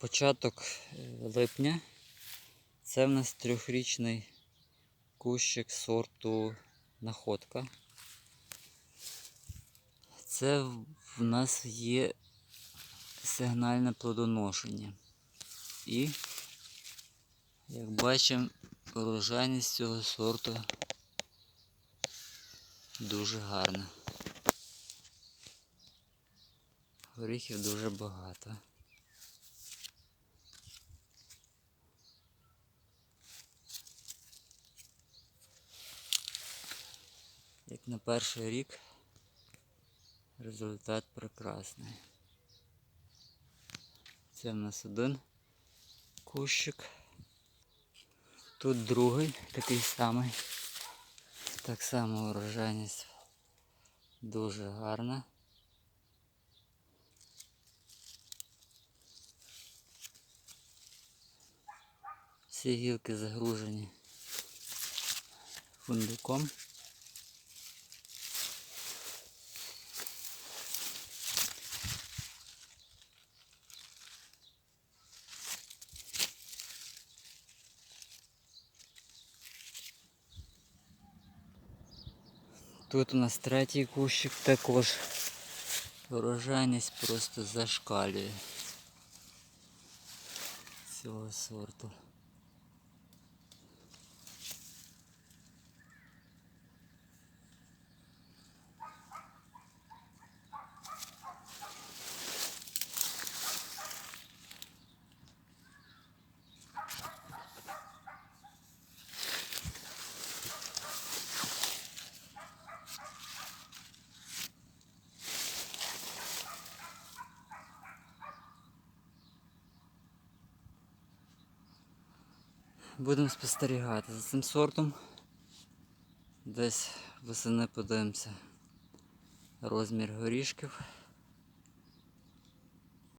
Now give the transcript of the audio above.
Початок е, липня. Це в нас трьохрічний кущик сорту находка. Це в нас є сигнальне плодоношення. І, як бачимо, урожайність цього сорту дуже гарна. Горіхів дуже багато. Як на перший рік результат прекрасний. Це в нас один кущик. Тут другий такий самий. Так само урожайність дуже гарна. Всі гілки загружені фундуком. Тут у нас третій кущик також. Урожайність просто зашкалює цього сорту. Будемо спостерігати за цим сортом. Десь восени подивимося розмір горішків.